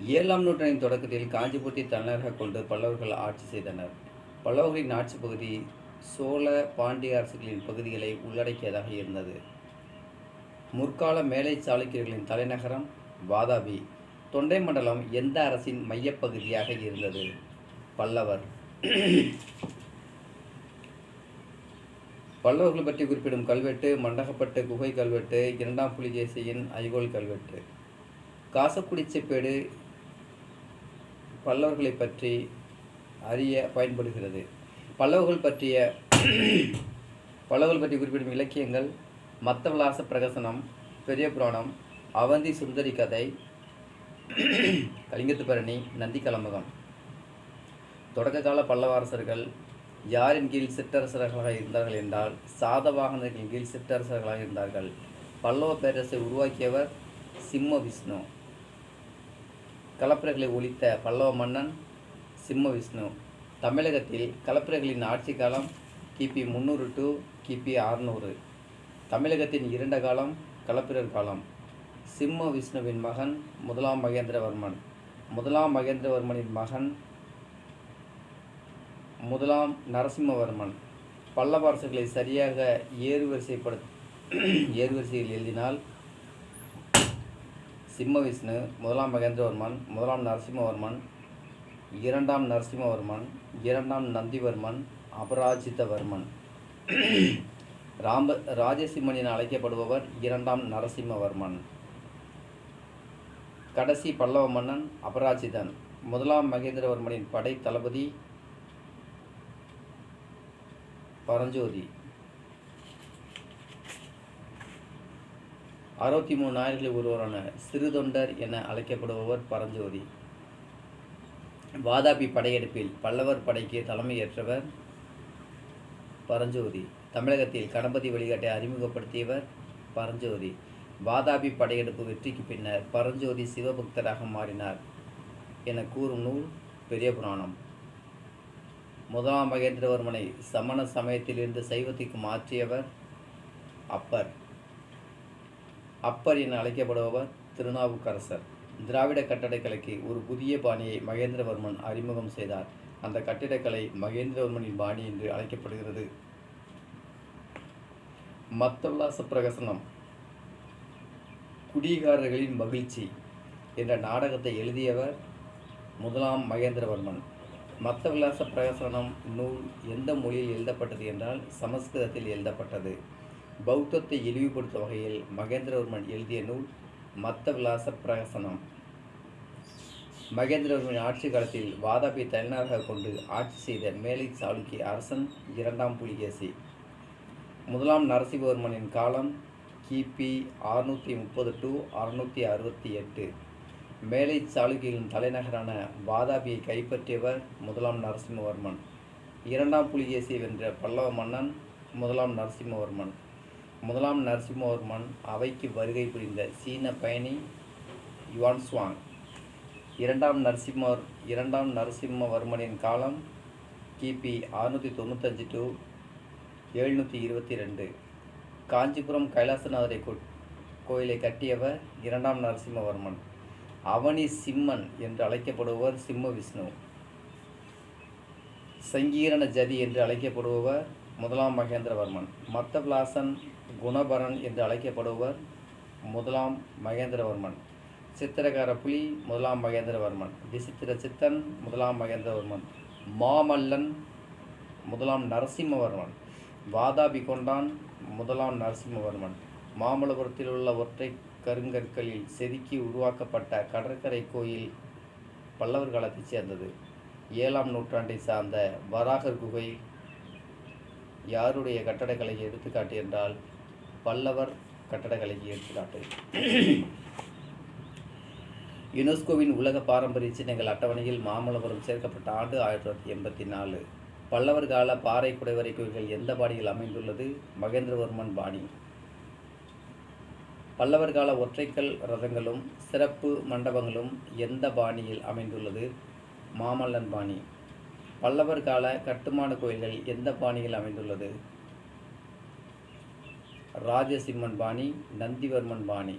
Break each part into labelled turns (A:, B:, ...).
A: ஏழாம் நூற்றாண்டின் தொடக்கத்தில் காஞ்சிபுரத்தை தலைநகராக கொண்டு பல்லவர்கள் ஆட்சி செய்தனர். பல்லவர்களின் ஆட்சி பகுதி சோழ பாண்டிய அரசுகளின் பகுதிகளை உள்ளடக்கியதாக இருந்தது. முற்கால மேலை சாளுக்கியர்களின் தலைநகரம் வாதாபி. தொண்டை மண்டலம் எந்த அரசின் மையப்பகுதியாக இருந்தது? பல்லவர். பல்லவர்கள் பற்றி குறிப்பிடும் கல்வெட்டு மண்டகப்பட்டு குகை கல்வெட்டு இரண்டாம் புலிகேசியின் ஐகோல் கல்வெட்டு. காசக்குடி செப்பேடு பல்லவர்களை பற்றி அறிய பயன்படுகிறது. பல்லவர்கள் பற்றிய பல்லவர்கள் பற்றி குறிப்பிடும் இலக்கியங்கள் மத்தவிலாச பிரகசனம் பெரிய புராணம் அவந்தி சுந்தரி கதை கலிங்கத்துப்பரணி நந்தி கலம்பகம். தொடக்க கால பல்லவ அரசர்கள் யாரின் கீழ் சிற்றரசர்களாக இருந்தார்கள் என்றால் சாதவாகனர்களின் கீழ் சிற்றரசர்களாக இருந்தார்கள். பல்லவ பேரரசை உருவாக்கியவர் சிம்ம விஷ்ணு. கலப்பறைகளை ஒழித்த பல்லவ மன்னன் சிம்ம விஷ்ணு. தமிழகத்தில் கலப்பறைகளின் ஆட்சி காலம் கிபி முந்நூறு டு கிபி அறுநூறு. தமிழகத்தின் இரண்ட காலம் கலப்பிரர் காலம். சிம்ம விஷ்ணுவின் மகன் முதலாம் மகேந்திரவர்மன். முதலாம் மகேந்திரவர்மனின் மகன் முதலாம் நரசிம்மவர்மன். பல்லவ அரசுகளை சரியாக ஏறுவரிசைப்படு ஏறுவரிசையில் எழுதினால் சிம்ம விஷ்ணு முதலாம் மகேந்திரவர்மன் முதலாம் நரசிம்மவர்மன் இரண்டாம் நரசிம்மவர்மன் இரண்டாம் நந்திவர்மன் அபராஜிதவர்மன். ராம்ப ராஜசிம்மன் என அழைக்கப்படுபவர் இரண்டாம் நரசிம்மவர்மன். கடைசி பல்லவ மன்னன் அபராஜிதன். முதலாம் மகேந்திரவர்மனின் படை தளபதி பரஞ்சோதி. அறுபத்தி மூணு நாயர்களில் ஒருவரான சிறுதொண்டர் என அழைக்கப்படுபவர் பரஞ்சோதி. வாதாபி படையெடுப்பில் பல்லவர் படைக்கு தலைமையேற்றவர் பரஞ்சோதி. தமிழகத்தில் கணபதி வழிகாட்டை அறிமுகப்படுத்தியவர் பரஞ்சோதி. வாதாபி படையெடுப்பு வெற்றிக்கு பின்னர் பரஞ்சோதி சிவபக்தராக மாறினார் என கூறும் நூல் பெரிய புராணம். முதலாம் மகேந்திரவர்மனை சமண சமயத்திலிருந்து சைவத்திற்கு மாற்றியவர் அப்பர். அப்பர் என அழைக்கப்படுபவர் திருநாவுக்கரசர். திராவிட கட்டடக்கலைக்கு ஒரு புதிய பாணியை மகேந்திரவர்மன் அறிமுகம் செய்தார். அந்த கட்டிடக்கலை மகேந்திரவர்மனின் பாணி என்று அழைக்கப்படுகிறது. மத்தோல்லாச பிரகசனம். குடிகாரர்களின் மகிழ்ச்சி என்ற நாடகத்தை எழுதியவர் முதலாம் மகேந்திரவர்மன். மத்த விலாச பிரகசனம் நூல் எந்த மொழியில் எழுதப்பட்டது என்றால் சமஸ்கிருதத்தில் எழுதப்பட்டது. பௌத்தத்தை இழிவுபடுத்தும் வகையில் மகேந்திரவர்மன் எழுதிய நூல் மத்தவிலாச பிரகசனம். மகேந்திரவர்மன் ஆட்சி காலத்தில் வாதாபி தலைநகராக கொண்டு ஆட்சி செய்த மேலை சாளுக்கிய அரசன் இரண்டாம் புலிகேசி. முதலாம் நரசிம்மவர்மனின் காலம் கிபி அறுநூற்றி முப்பது டு அறுநூற்றி அறுபத்தி எட்டு. மேலை சாளுக்கியின் தலைநகரான வாதாபியை கைப்பற்றியவர் முதலாம் நரசிம்மவர்மன். இரண்டாம் புலிகேசி வென்ற பல்லவ மன்னன் முதலாம் நரசிம்மவர்மன். முதலாம் நரசிம்மவர்மன் அவைக்கு வருகை புரிந்த சீன பயணி யுவான்ஸ்வாங் இரண்டாம் நரசிம்மர் இரண்டாம் நரசிம்மவர்மனின் காலம் கிபி அறுநூற்றி தொண்ணூத்தஞ்சு டு எழுநூற்றி இருபத்தி ரெண்டு காஞ்சிபுரம் கைலாசநாதரை கோயிலை கட்டியவர் இரண்டாம் நரசிம்மவர்மன். அவனி சிம்மன் என்று அழைக்கப்படுபவர் சிம்ம விஷ்ணு. சங்கீரண ஜதி என்று அழைக்கப்படுபவர் முதலாம் மகேந்திரவர்மன். மத்தவிலாசன் குணபரன் என்று அழைக்கப்படுபவர் முதலாம் மகேந்திரவர்மன். சித்திரகார புலி முதலாம் மகேந்திரவர்மன். விசித்திர சித்தன் முதலாம் மகேந்திரவர்மன். மாமல்லன் முதலாம் நரசிம்மவர்மன். வாதாபி கொண்டான் முதலாம் நரசிம்மவர்மன். மாமல்லபுரத்தில் உள்ள ஒற்றை கருங்கற்களில் செதுக்கி உருவாக்கப்பட்ட கடற்கரை கோயில் பல்லவர் காலத்தைச் சேர்ந்தது. ஏழாம் நூற்றாண்டை சார்ந்த வராகர் குகை யாருடைய கட்டடக்கலை எடுத்துக்காட்டு என்றால் பல்லவர் கட்டடக்கலைக்கு எடுத்துக்காட்டு. யுனெஸ்கோவின் உலக பாரம்பரிய சின்னங்கள் அட்டவணையில் மாமல்லபுரம் சேர்க்கப்பட்ட ஆண்டு ஆயிரத்தி தொள்ளாயிரத்தி எண்பத்தி நாலு. பல்லவர் கால பாறை குடைவரை கோயில்கள் எந்த பாணியில் அமைந்துள்ளது? மகேந்திரவர்மன் பாணி. பல்லவர் கால ஒற்றைக்கல் ரதங்களும் சிறப்பு மண்டபங்களும் எந்த பாணியில் அமைந்துள்ளது? மாமல்லன் பாணி. பல்லவர் கால கட்டுமான கோயில்கள் எந்த பாணியில் அமைந்துள்ளது? ராஜசிம்மன் பாணி நந்திவர்மன் பாணி.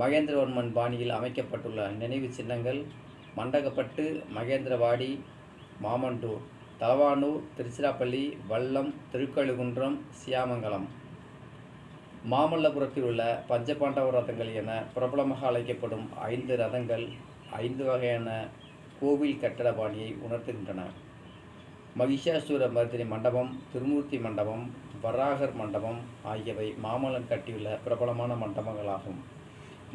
A: மகேந்திரவர்மன் பாணியில் அமைக்கப்பட்டுள்ள நினைவு சின்னங்கள் மண்டகப்பட்டு மகேந்திரவாடி மாமண்டூர் தலவானூர் திருச்சிராப்பள்ளி வல்லம் திருக்கழுகுன்றம் சியாமங்கலம். மாமல்லபுரத்தில் உள்ள பஞ்சபாண்டவ ரதங்கள் என பிரபலமாக அழைக்கப்படும் ஐந்து ரதங்கள் ஐந்து வகையான கோவில் கட்டட பாணியை உணர்த்துகின்றன மகிஷாசுர மர்தினி மண்டபம் திருமூர்த்தி மண்டபம் வராகர் மண்டபம் ஆகியவை மாமல்லன் கட்டியுள்ள பிரபலமான மண்டபங்களாகும்.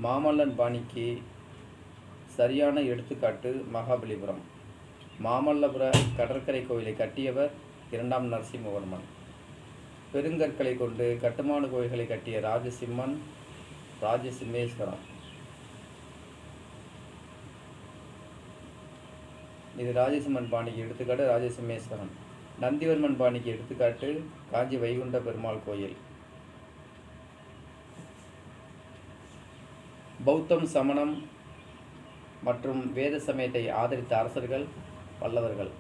A: மாமல்லன் பாணிக்கு சரியான எடுத்துக்காட்டு மகாபலிபுரம். மாமல்லபுர கடற்கரை கோயிலை கட்டியவர் இரண்டாம் நரசிம்மவர்மன். பெருங்கற்களை கொண்டு கட்டுமான கோயில்களை கட்டிய ராஜசிம்மன் ராஜசிம்மேஸ்வரம் இது ராஜசிம்மன் பாணிக்கு எடுத்துக்காட்டு ராஜசிம்மேஸ்வரன் நந்திவர்மன் பாணிக்கு எடுத்துக்காட்டு காஞ்சி வைகுண்ட பெருமாள் கோயில். பௌத்தம் சமணம் மற்றும் வேத சமயத்தை ஆதரித்த அரசர்கள் பல்லவர்கள்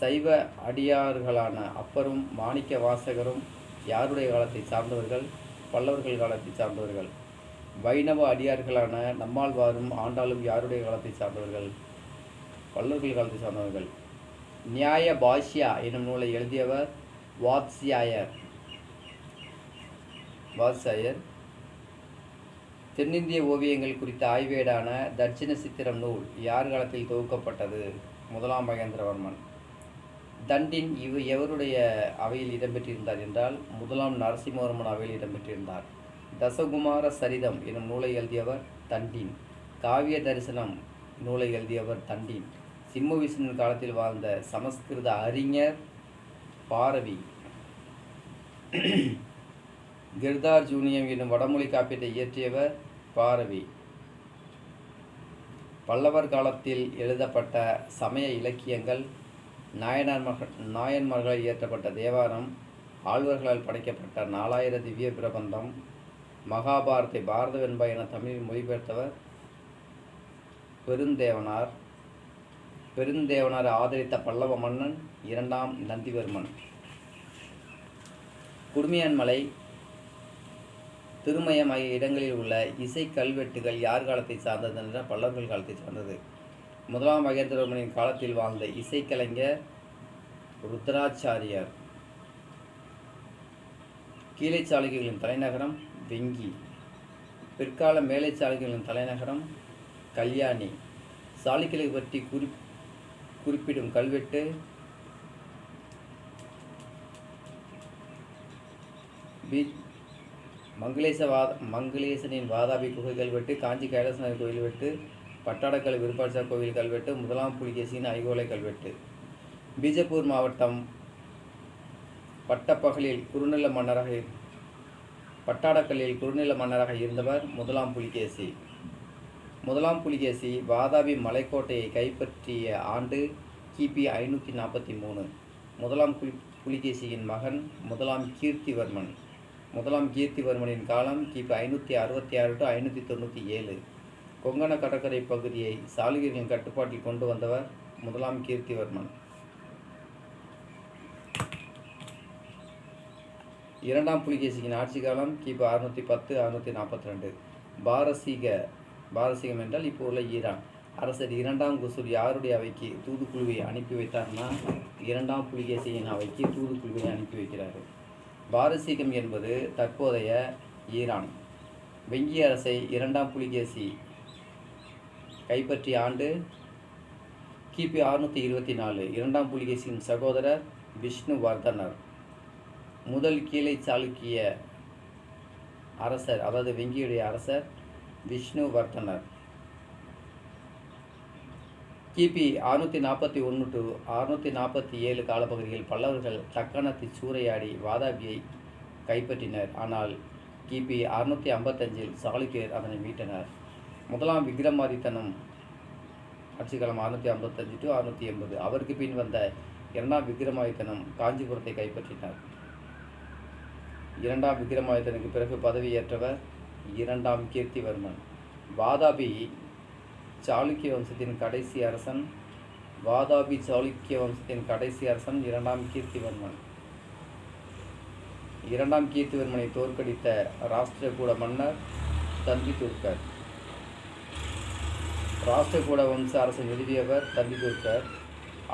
A: சைவ அடியார்களான அப்பரும் மாணிக்க வாசகரும் யாருடைய காலத்தை சார்ந்தவர்கள் பல்லவர்கள் காலத்தை சார்ந்தவர்கள். வைணவ அடியார்களான நம்மாழ்வாரும் ஆண்டாளும் யாருடைய காலத்தை சார்ந்தவர்கள்? பல்லவர்கள் காலத்தை சார்ந்தவர்கள் நியாய பாஷ்யா எனும் நூலை எழுதியவர் வாத்ஸ்யாயர். வாத்ஸ்யாயர். தென்னிந்திய ஓவியங்கள் குறித்த ஆய்வேடான தட்சிண சித்திரம் நூல் யார் காலத்தில் தொகுக்கப்பட்டது? முதலாம் மகேந்திரவர்மன். தண்டின் இவ் எவருடைய அவையில் இடம்பெற்றிருந்தார் என்றால் முதலாம் நரசிம்மவர்மன் அவையில் இடம்பெற்றிருந்தார். தசகுமார சரிதம் எனும் நூலை எழுதியவர் தண்டின். காவிய தரிசனம் நூலை எழுதியவர் தண்டின். சிம்ம விஷ்ணு காலத்தில் வாழ்ந்த சமஸ்கிருத அறிஞர் பாரவி. கிர்தார் ஜூனியம் என்னும் வடமொழி காப்பீட்டை இயற்றியவர் பாரவி. பல்லவர் காலத்தில் எழுதப்பட்ட சமய இலக்கியங்கள் நாயனார்மர்கள் நாயன்மார்களால் இயற்றப்பட்ட தேவாரம் ஆழ்வர்களால் படைக்கப்பட்ட நாலாயிர திவ்ய பிரபந்தம் மகாபாரத்தை பாரத வெண்பா என தமிழில் மொழிபெயர்த்தவர் பெருந்தேவனார். பெருந்தேவனார் ஆதரித்த பல்லவ மன்னன் இரண்டாம் நந்திவர்மன். குடுமியான்மலை திருமயம் ஆகிய இடங்களில் உள்ள இசை கல்வெட்டுகள் யார் காலத்தை சார்ந்தது என்ற பல்லவர்கள் காலத்தை சார்ந்தது. முதலாம் மகேந்திரவர்மனின் காலத்தில் வாழ்ந்த இசைக்கலைஞர் ருத்ராச்சாரியார். கீழை சாளுக்கியர்களின் தலைநகரம் வெங்கி. பிற்கால மேலை சாளுக்கியர்களின் தலைநகரம் கல்யாணி. சாளுக்கியர்களை பற்றி குறி குறிப்பிடும் கல்வெட்டு. பி மங்களேச வாத மங்களேசனின் வாதாபி குகை கல்வெட்டு காஞ்சி கைலாசநாதர் கோயில் வெட்டு பட்டாடக்கல் விருப்பாட்சா கோவில் கல்வெட்டு முதலாம் புலிகேசியின் ஐகோலை கல்வெட்டு. பீஜப்பூர் மாவட்டம் பட்டப்பகலில் குறுநில மன்னராக பட்டாடக்கல்லில் குறுநில மன்னராக இருந்தவர் முதலாம் புலிகேசி. முதலாம் புலிகேசி வாதாபி மலைக்கோட்டையை கைப்பற்றிய ஆண்டு கிபி ஐநூற்றி நாற்பத்தி மூணு. முதலாம் புலி புலிகேசியின் மகன் முதலாம் கீர்த்திவர்மன். முதலாம் கீர்த்திவர்மனின் காலம் கிபி ஐநூற்றி அறுபத்தி ஆறு டு ஐநூற்றி தொண்ணூற்றி ஏழு. கொங்கண கடற்கரை பகுதியை சாளுக்கியர்களின் கட்டுப்பாட்டில் கொண்டு வந்தவர் முதலாம் கீர்த்திவர்மன். இரண்டாம் புலிகேசியின் ஆட்சி காலம் கிபி அறுநூற்றி பத்து அறுநூற்றி நாற்பத்தி ரெண்டு. பாரசீக பாரசீகம் என்றால் இப்போ உள்ள ஈரான். அரசர் இரண்டாம் குசூர் யாருடைய அவைக்கு தூதுக்குழுவை அனுப்பி வைத்தார்னா? இரண்டாம் புலிகேசியின் அவைக்கு தூதுக்குழுவை அனுப்பி வைக்கிறார் பாரசீகம் என்பது தற்போதைய ஈரான். வெங்கி அரசை இரண்டாம் புலிகேசி கைப்பற்றிய ஆண்டு கிபி அறுநூற்றி இருபத்தி நாலு இரண்டாம் புலிகேசியின் சகோதரர் விஷ்ணு வர்தனர். முதல் கீழே சாளுக்கிய அரசர் அதாவது வெங்கியுடைய அரசர் விஷ்ணு வர்த்தனர் கிபி அறுநூற்றி நாற்பத்தி ஒன்று டு அறுநூற்றி நாற்பத்தி ஏழு காலப்பகுதியில் பல்லவர்கள் தக்கணத்தை சூறையாடி வாதாபியை கைப்பற்றினர். ஆனால் கிபி அறுநூற்றி ஐம்பத்தஞ்சில் சாளுக்கியர் அதனை மீட்டனர். முதலாம் விக்ரமாதித்தனும் ஆட்சிக்காலம் அறுநூற்றி ஐம்பத்தஞ்சு டு அறுநூற்றி எண்பது அவருக்கு பின் வந்த இரண்டாம் விக்ரமாதித்தனும் காஞ்சிபுரத்தை கைப்பற்றினார். இரண்டாம் விக்ரமாதித்தனுக்கு பிறகு பதவியேற்றவர் இரண்டாம் கீர்த்திவர்மன். வாதாபி சாளுக்கிய வம்சத்தின் கடைசி அரசன். வாதாபி சாளுக்கிய வம்சத்தின் கடைசி அரசன் இரண்டாம் கீர்த்திவர்மன். இரண்டாம் கீர்த்திவர்மனை தோற்கடித்த ராஷ்டிரகூட மன்னர் தம்பி துர்கர் ராஷ்டிரகூட வம்ச அரசு நிறுவியவர் தம்பிதுர்கர்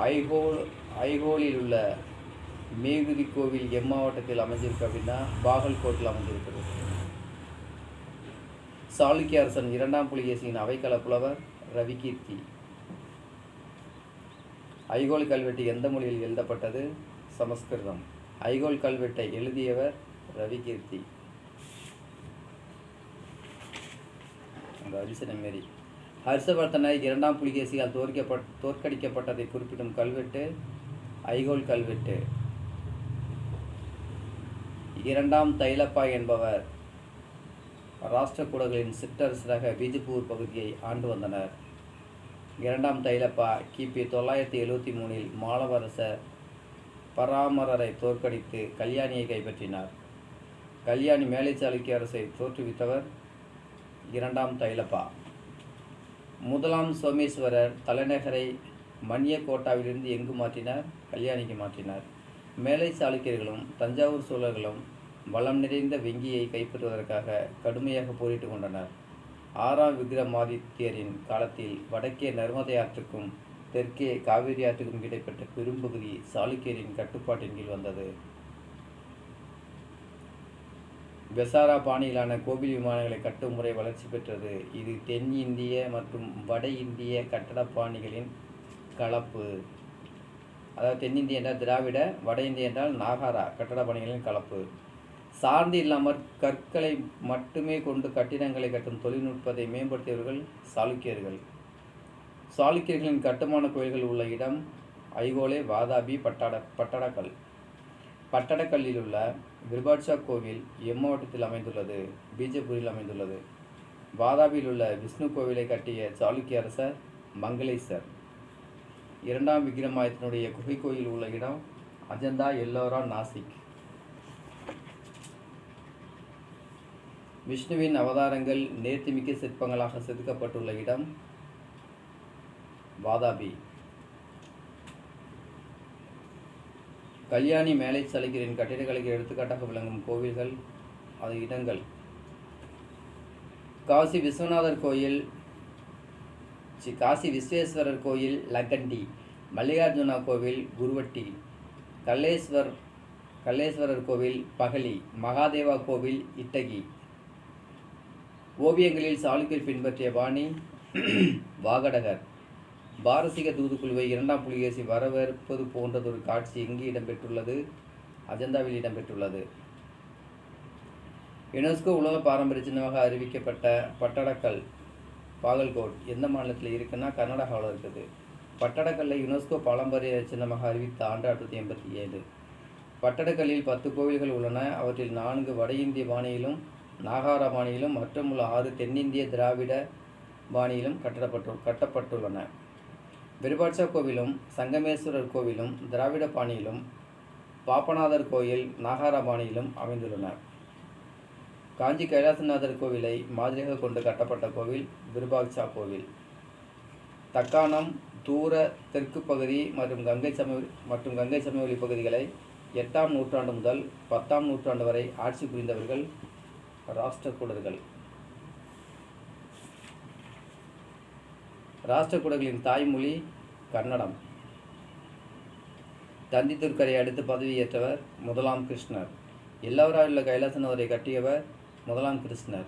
A: ஐஹோல் ஐஹோலில் உள்ள மேகுதி கோவில் எம்மாவட்டத்தில் அமைஞ்சிருக்கு அப்படின்னா பாகல்கோட்டில் அமைஞ்சிருக்கிறது சாளுக்கிய அரசன் இரண்டாம் புலிகேசியின் அவைக்கள புலவர் ரவிகீர்த்தி. ஐகோல் கல்வெட்டு எந்த மொழியில் எழுதப்பட்டது? சமஸ்கிருதம். ஐகோல் கல்வெட்டை எழுதியவர் ரவிகீர்த்தி. அந்த அரிசனை மாரி ஹர்ஷவர்தனை இரண்டாம் புலிகேசியால் தோற்கப்பட் தோற்கடிக்கப்பட்டதை குறிப்பிடும் கல்வெட்டு ஐகோல் கல்வெட்டு. இரண்டாம் தைலப்பா என்பவர் ராஷ்டிரகூடர்களின் சிற்றரசராக பீஜப்பூர் பகுதியை ஆண்டு வந்தனர். இரண்டாம் தைலப்பா கிபி தொள்ளாயிரத்தி எழுவத்தி மூணில் மாலவரசர் பராமரரை தோற்கடித்து கல்யாணியை கைப்பற்றினார். கல்யாணி மேலை சாளுக்கிய அரசை தோற்றுவித்தவர் இரண்டாம் தைலப்பா. முதலாம் சோமேஸ்வரர் தலைநகரை மணியக்கோட்டாவிலிருந்து எங்கு மாற்றினார்? கல்யாணிக்கு மாற்றினார். மேலை சாளுக்கியர்களும் தஞ்சாவூர் சோழர்களும் வளம் நிறைந்த வெங்கியை கைப்பற்றுவதற்காக கடுமையாக போரிட்டு கொண்டனர். ஆறாம் விக்ரமாதித்யரின் காலத்தில் வடக்கே நர்மதை ஆற்றுக்கும் தெற்கே காவிரி ஆற்றுக்கும் இடைப்பட்ட பெரும்பகுதி சாளுக்கியரின் கட்டுப்பாட்டின் கீழ் வந்தது. பெசாரா பாணியிலான கோவில் விமானங்களை கட்டும் முறை வளர்ச்சி பெற்றது. இது தென் இந்திய மற்றும் வட இந்திய கட்டடப்பாணிகளின் கலப்பு. அதாவது தென்னிந்திய என்றால் திராவிட வட இந்திய என்றால் நாகாரா கட்டட கலப்பு. சார்ந்து இல்லாமல் கற்களை மட்டுமே கொண்டு கட்டிடங்களை கட்டும் தொழில்நுட்பத்தை மேம்படுத்தியவர்கள் சாளுக்கியர்கள். சாளுக்கியர்களின் கட்டுமான கோயில்கள் உள்ள இடம் ஐகோலே வாதாபி பட்டாட பட்டடக்கல். பட்டடக்கல்லில் உள்ள விருபாட்சா கோவில் எம்மாவட்டத்தில் அமைந்துள்ளது பீஜப்பூரில் அமைந்துள்ளது. வாதாபியில் உள்ள விஷ்ணு கோவிலை கட்டிய சாளுக்கிய அரசர் மங்களேசர் இரண்டாம் விக்ரமாயத்தினுடைய குகை கோயில் உள்ள இடம் அஜந்தா எல்லோரா நாசிக். விஷ்ணுவின் அவதாரங்கள் நேர்த்திமிக்க சிற்பங்களாக செதுக்கப்பட்டுள்ள இடம் வாதாபி. கல்யாணி மேலை சலுகையின் கட்டிடக்கலைக்கு எடுத்துக்காட்டாக விளங்கும் கோவில்கள் அது இடங்கள். காசி விஸ்வநாதர் கோயில் சி காசி விஸ்வேஸ்வரர் கோயில் லக்கண்டி. மல்லிகார்ஜுனா கோவில் குருவட்டி. கல்லேஸ்வர் கல்லேஸ்வரர் கோவில் பகலி. மகாதேவா கோவில் இட்டகி. ஓவியங்களில் சாளுக்கியர் பின்பற்றிய பாணி வாகடகர். பாரசீக தூதுக்குழுவை இரண்டாம் புலிகேசி வரவேற்பது போன்றதொரு காட்சி எங்கு இடம்பெற்றுள்ளது அஜந்தாவில் இடம்பெற்றுள்ளது. யுனெஸ்கோ உலக பாரம்பரிய சின்னமாக அறிவிக்கப்பட்ட பட்டடக்கல் பாகல்கோட் எந்த மாநிலத்தில் இருக்குன்னா கர்நாடகாவில் இருக்குது. பட்டடக்கல்லை யுனெஸ்கோ பாரம்பரிய சின்னமாக அறிவித்த ஆண்டு ஆயிரத்தி எண்பத்தி ஏழு. பட்டடக்கல்லில் பத்து கோவில்கள் உள்ளன அவற்றில் நான்கு வட இந்திய பாணியிலும் நாகார பாணியிலும் மற்றுமுள்ள ஆறு தென்னிந்திய திராவிட பாணியிலும் கட்டப்பட்டு கட்டப்பட்டுள்ளன. விருபாட்சா கோவிலும் சங்கமேஸ்வரர் கோவிலும் திராவிட பாணியிலும் பாப்பநாதர் கோயில் நாகார பாணியிலும் அமைந்துள்ளன. காஞ்சி கைலாசநாதர் கோவிலை மாதிரியாக கொண்டு கட்டப்பட்ட கோவில் விருபாட்சா கோவில். தக்காணம் தூர தெற்கு பகுதி மற்றும் கங்கை சமவெளி மற்றும் கங்கை சமவெளி பகுதிகளை எட்டாம் நூற்றாண்டு முதல் பத்தாம் நூற்றாண்டு வரை ஆட்சி புரிந்தவர்கள் ராஷ்டிரகூடர்கள். ராஷ்டிரகூடர்களின் தாய்மொழி கன்னடம். தந்தி துர்க்கரை அடுத்து பதவியேற்றவர் முதலாம் கிருஷ்ணர். எல்லவராவில் உள்ள கைலாசநாதரை கட்டியவர் முதலாம் கிருஷ்ணர்.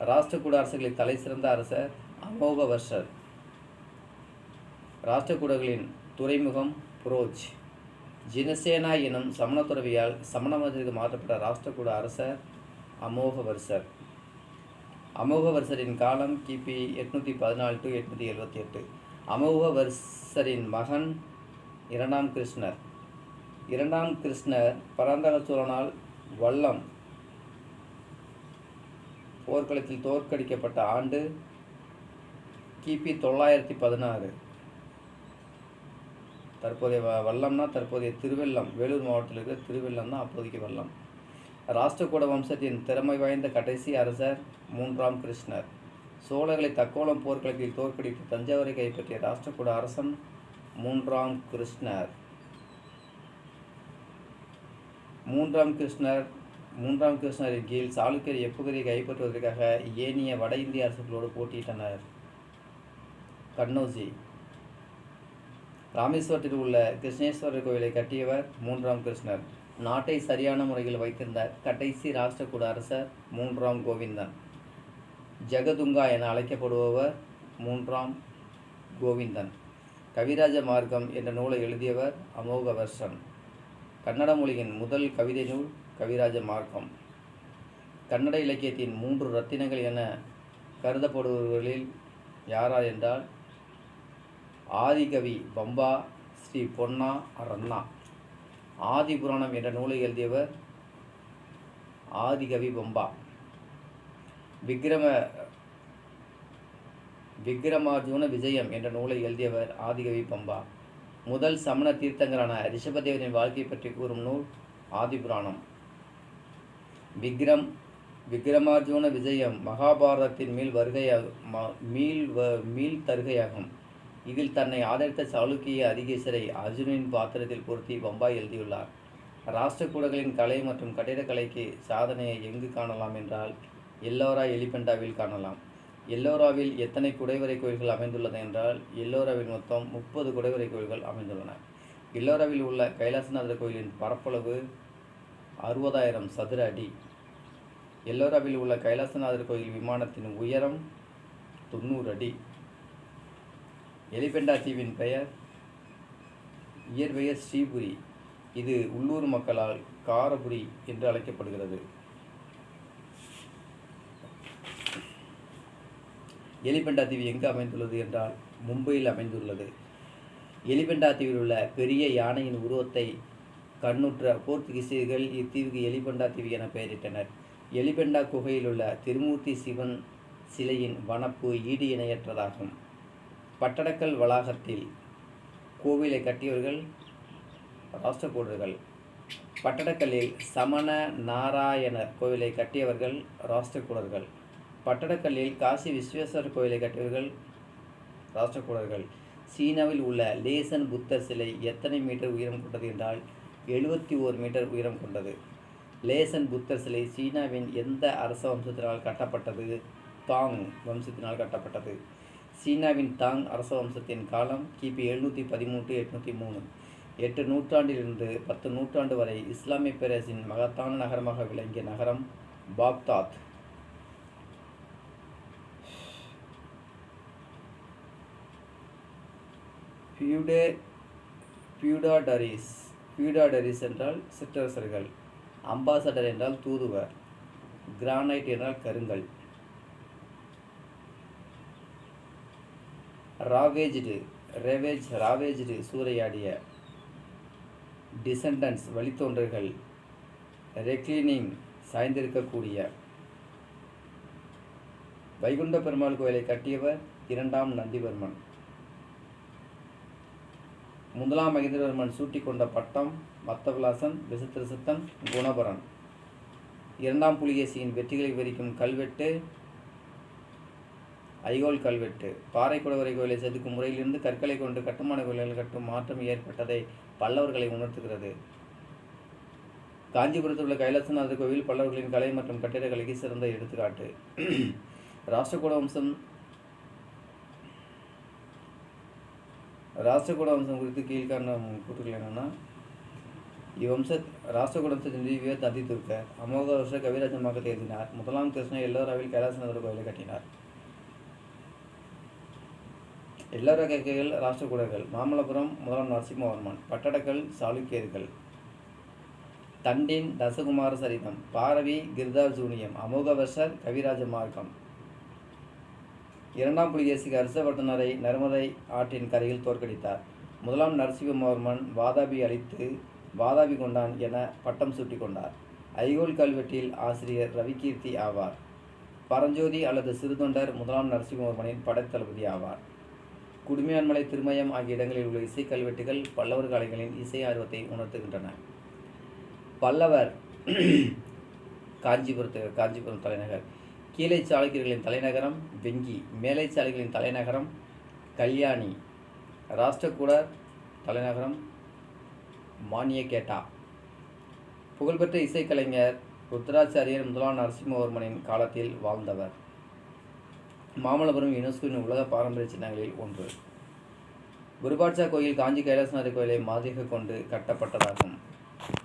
A: ராஷ்டிரகூட அரசுகளின் தலை சிறந்த அரசர் அமோக வர்ஷர். ராஷ்டிரகூடர்களின் துறைமுகம் புரோஜ். ஜினசேனா எனும் சமண துறவியால் சமண மதத்திற்கு மாற்றப்பட்ட ராஷ்டிரகூட அரசர் அமோகவர்சர். அமோகவர்சரின் காலம் கிபி எட்நூற்றி பதினாலு டு எட்நூற்றி எழுபத்தி எட்டு. அமோகவர்சரின் மகன் இரண்டாம் கிருஷ்ணர். இரண்டாம் கிருஷ்ணர் பராந்தக சோழனால் வல்லம். போர்க்களத்தில் தோற்கடிக்கப்பட்ட ஆண்டு கிபி தொள்ளாயிரத்தி பதினாறு. தற்போதைய வ- வல்லம்னா தற்போதைய திருவெல்லம் வேலூர் மாவட்டத்தில் இருக்கிற திருவெல்லம் தான் அப்போதைக்கு வல்லம். ராஷ்டிரகூட வம்சத்தின் திறமை வாய்ந்த கடைசி அரசர் மூன்றாம் கிருஷ்ணர். சோழர்களை தக்கோலம் போர்க்களத்தில் தோற்கடித்து தஞ்சாவூரை கைப்பற்றிய ராஷ்டிரகூட அரசன் மூன்றாம் கிருஷ்ணர். மூன்றாம் கிருஷ்ணர் மூன்றாம் கிருஷ்ணரின் கீழ் சாளுக்கியர் எப்பகுதியை கைப்பற்றுவதற்காக ஏனைய வட இந்திய அரசுகளோடு போட்டியிட்டனர். கண்ணோசி ராமேஸ்வரத்தில் உள்ள கிருஷ்ணேஸ்வரர் கோவிலை கட்டியவர் மூன்றாம் கிருஷ்ணர். நாட்டை சரியான முறையில் வைத்திருந்த கடைசி ராஷ்டிரகூட அரசர் மூன்றாம் கோவிந்தன். ஜெகதுங்கா என அழைக்கப்படுபவர் மூன்றாம் கோவிந்தன். கவிராஜ மார்க்கம் என்ற நூலை எழுதியவர் அமோகவர்ஷன் கன்னட மொழியின் முதல் கவிதை நூல் கவிராஜ மார்க்கம். கன்னட இலக்கியத்தின் மூன்று ரத்தினங்கள் என கருதப்படுபவர்களில் யாரா என்றால் ஆதிகவி பம்பா ஸ்ரீ பொன்னா ரன்னா ஆதி புராணம் என்ற நூலை எழுதியவர் ஆதிகவி பம்பா விக்ரம விக்ரமார்ஜுன விஜயம் என்ற நூலை எழுதியவர் ஆதிகவி பம்பா முதல் சமண தீர்த்தங்களான ரிஷபதேவனின் வாழ்க்கை பற்றி கூறும் நூல் ஆதிபுராணம். விக்ரம் விக்ரமார்ஜுன விஜயம் மகாபாரதத்தின் மீள் வருகையாகும் ம- மீள் வ மீள் தருகையாகும். இதில் தன்னை ஆதரித்த சாளுக்கிய அதிகேசரை அர்ஜுனின் பாத்திரத்தில் பொருத்தி பம்பாய் எழுதியுள்ளார். ராஷ்டிரகூடங்களின் கலை மற்றும் கட்டிடக்கலைக்கு சாதனையை எங்கு காணலாம் என்றால் எல்லோரா எலிபெண்டாவில் காணலாம். எல்லோராவில் எத்தனை குடைவரை கோயில்கள் அமைந்துள்ளது என்றால் எல்லோராவில் மொத்தம் முப்பது குடைவரை கோயில்கள் அமைந்துள்ளன. எல்லோராவில் உள்ள கைலாசநாதர் கோயிலின் பரப்பளவு அறுபதாயிரம் சதுர அடி. எல்லோராவில் உள்ள கைலாசநாதர் கோயில் விமானத்தின் உயரம் தொண்ணூறு அடி. எலிபெண்டா தீவின் பெயர் இயற்பெயர் ஸ்ரீபுரி. இது உள்ளூர் மக்களால் காரபுரி என்று அழைக்கப்படுகிறது. எலிபெண்டா தீவு எங்கு அமைந்துள்ளது என்றால் மும்பையில் அமைந்துள்ளது. எலிபெண்டா தீவில் உள்ள பெரிய யானையின் உருவத்தை கண்ணுற்ற போர்த்துகீசியர்கள் இத்தீவுக்கு எலிபெண்டா தீவு என பெயரிட்டனர். எலிபெண்டா குகையில் உள்ள திருமூர்த்தி சிவன் சிலையின் வனப்பு ஈடு இணையற்றதாகும். பட்டடக்கல் வளாகத்தில் கோவிலை கட்டியவர்கள் ராஷ்டிரகூடர்கள். பட்டடக்கல்லில் சமண நாராயணர் கோவிலை கட்டியவர்கள் ராஷ்டிரகூடர்கள். பட்டடக்கல்லில் காசி விஸ்வேஸ்வரர் கோவிலை கட்டியவர்கள் ராஷ்டிரகூடர்கள். சீனாவில் உள்ள லேசன் புத்தர் சிலை எத்தனை மீட்டர் உயரம் கொண்டது என்றால் எழுபத்தி ஓர் மீட்டர் உயரம் கொண்டது. லேசன் புத்தர் சிலை சீனாவின் எந்த அரச வம்சத்தினால் கட்டப்பட்டது? தாங் வம்சத்தினால் கட்டப்பட்டது. சீனாவின் தாங் அரச வம்சத்தின் காலம் கிபி எழுநூற்றி பதிமூன்று எட்நூற்றி மூணு. எட்டு நூற்றாண்டிலிருந்து பத்து நூற்றாண்டு வரை இஸ்லாமிய பேரரசின் மகத்தான நகரமாக விளங்கிய நகரம் பாக்தாத். பியூடே பியூடாடரிஸ் பியூடாடரிஸ் என்றால் சிற்றரசர்கள் அம்பாசடர் என்றால் தூதுவர் கிரானைட் என்றால் கருங்கல். ராவேஜ்டு ரேவேஜ் ராவேஜ்டு சூறையாடிய டிசண்டன்ஸ் வழித்தோன்றல்கள் ரெக்ளீனிங் சாய்ந்திருக்கக்கூடிய வைகுண்ட பெருமாள் கோயிலை கட்டியவர் இரண்டாம் நந்திவர்மன். முதலாம் மகேந்திரவர்மன் சூட்டி கொண்ட பட்டம் மத்தவிலாசன் விசித்திரசித்தன் குணபரன். இரண்டாம் புலிகேசியின் வெற்றிகளை விவரிக்கும் கல்வெட்டு ஐகோல் கல்வெட்டு. பாறைக்குடவரை கோயிலை செதுக்கும் முறையிலிருந்து கற்களை கொண்டு கட்டுமான கோயில்கள் கட்டும் மாற்றம் ஏற்பட்டதை பல்லவர்களை உணர்த்துகிறது. காஞ்சிபுரத்தில் உள்ள கைலாசநாதர் கோவில் பல்லவர்களின் கலை மற்றும் கட்டிடக்கலைக்கு சிறந்த எடுத்துக்காட்டு. ராஷ்டிரகூட வம்சம் ராஷ்டிரகூட வம்சம் குறித்து கீழ்காரண கூற்றுகள் என்னென்னா இவ்வம்ச ராஷ்டிரகூட வம்சத்தின் திவ்ய தந்தி துர்க்க. அமோக வருஷ கவிராஜமாக எழுதினார் முதலாம் கிருஷ்ணன் எல்லோராவில் கைலாசநாதர் கோயிலை கட்டினார். இல்லற கைகைகள் ராஷ்டிரகூடர்கள். மாமல்லபுரம் முதலாம் நரசிம்மவர்மன். பட்டடக்கல் சாளுக்கியர்கள். தண்டின் தசகுமார சரிதம். பாரவி கிருதார்ஜூனியம். அமோகவர்ஷர் கவிராஜ மார்க்கம். இரண்டாம் புலிகேசிக்கு ஹர்ஷவர்தனரை நர்மதை ஆற்றின் கரையில் தோற்கடித்தார். முதலாம் நரசிம்மவர்மன் வாதாபி அழித்து வாதாபி கொண்டான் என பட்டம் சூட்டிக் கொண்டார். ஐகோல் கல்வெட்டில் ஆசிரியர் ரவிகீர்த்தி ஆவார். பரஞ்சோதி அல்லது சிறுதொண்டர் முதலாம் நரசிம்மவர்மனின் படைத்தளபதி ஆவார். குடுமையான்மலை திருமயம் ஆகிய இடங்களில் உள்ள இசை கல்வெட்டுகள் பல்லவர் காலங்களின் இசை ஆர்வத்தை உணர்த்துகின்றன. பல்லவர் காஞ்சிபுரத்து காஞ்சிபுரம் தலைநகர். கீழே சாளுக்கியர்களின் தலைநகரம் வெங்கி. மேலை சாளுக்கியர்களின் தலைநகரம் கல்யாணி. ராஷ்டிரகூடர் தலைநகரம் மானியகேட்டா. புகழ்பெற்ற இசைக்கலைஞர் ருத்ராச்சாரியர் முதலாம் நரசிம்மவர்மனின் காலத்தில் வாழ்ந்தவர். மாமல்லபுரம் யுனெஸ்கோவின் உலக பாரம்பரிய சின்னங்களில் ஒன்று. குருபாட்சா கோயில் காஞ்சி கைலாசநாதர் கோயிலை மாதிரியாக கொண்டு கட்டப்பட்டதாகும்.